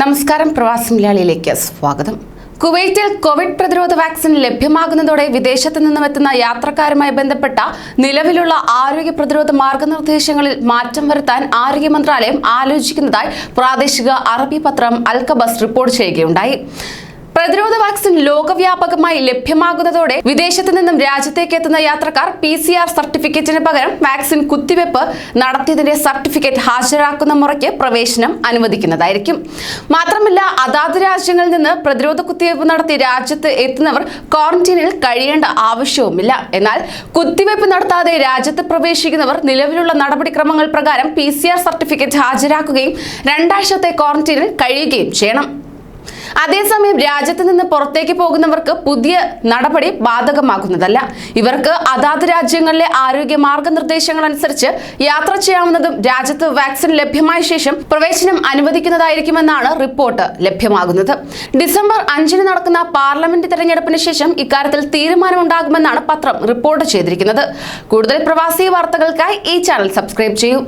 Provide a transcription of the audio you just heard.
നമസ്കാരം പ്രവാസി മലയാളിയിലേക്ക് സ്വാഗതം. കുവൈറ്റിൽ കോവിഡ് പ്രതിരോധ വാക്സിൻ ലഭ്യമാകുന്നതോടെ വിദേശത്ത് നിന്നും എത്തുന്ന യാത്രക്കാരുമായി ബന്ധപ്പെട്ട നിലവിലുള്ള ആരോഗ്യ പ്രതിരോധ മാർഗനിർദ്ദേശങ്ങളിൽ മാറ്റം വരുത്താൻ ആരോഗ്യ മന്ത്രാലയം ആലോചിക്കുന്നതായി പ്രാദേശിക അറബി പത്രം അൽക്കബസ് റിപ്പോർട്ട് ചെയ്യുകയുണ്ടായി. പ്രതിരോധ വാക്സിൻ ലോകവ്യാപകമായി ലഭ്യമാകുന്നതോടെ വിദേശത്ത് നിന്നും രാജ്യത്തേക്ക് എത്തുന്ന യാത്രക്കാർ പി സി ആർ സർട്ടിഫിക്കറ്റിന് പകരം വാക്സിൻ കുത്തിവെപ്പ് നടത്തിയതിന്റെ സർട്ടിഫിക്കറ്റ് ഹാജരാക്കുന്ന മുറയ്ക്ക് പ്രവേശനം അനുവദിക്കുന്നതായിരിക്കും. മാത്രമല്ല അതാത് രാജ്യങ്ങളിൽ നിന്ന് പ്രതിരോധ കുത്തിവെപ്പ് നടത്തി രാജ്യത്ത് എത്തുന്നവർ ക്വാറന്റീനിൽ കഴിയേണ്ട ആവശ്യവുമില്ല. എന്നാൽ കുത്തിവെപ്പ് നടത്താതെ രാജ്യത്ത് പ്രവേശിക്കുന്നവർ നിലവിലുള്ള നടപടിക്രമങ്ങൾ പ്രകാരം പി സർട്ടിഫിക്കറ്റ് ഹാജരാക്കുകയും രണ്ടാഴ്ചത്തെ ക്വാറന്റീനിൽ കഴിയുകയും ചെയ്യണം. അതേസമയം രാജ്യത്ത് നിന്ന് പുറത്തേക്ക് പോകുന്നവർക്ക് പുതിയ നടപടി ബാധകമാകുന്നതല്ല. ഇവർക്ക് അതാത് രാജ്യങ്ങളിലെ ആരോഗ്യ മാർഗനിർദ്ദേശങ്ങൾ അനുസരിച്ച് യാത്ര ചെയ്യാവുന്നതും രാജ്യത്ത് വാക്സിൻ ലഭ്യമായ ശേഷം പ്രവേശനം അനുവദിക്കുന്നതായിരിക്കുമെന്നാണ് റിപ്പോർട്ട് ലഭ്യമാകുന്നത്. ഡിസംബർ അഞ്ചിന് നടക്കുന്ന പാർലമെന്റ് തെരഞ്ഞെടുപ്പിന് ശേഷം ഇക്കാര്യത്തിൽ തീരുമാനമുണ്ടാകുമെന്നാണ് പത്രം റിപ്പോർട്ട് ചെയ്തിരിക്കുന്നത്. കൂടുതൽ പ്രവാസി വാർത്തകൾക്കായി ഈ ചാനൽ സബ്സ്ക്രൈബ് ചെയ്യൂ.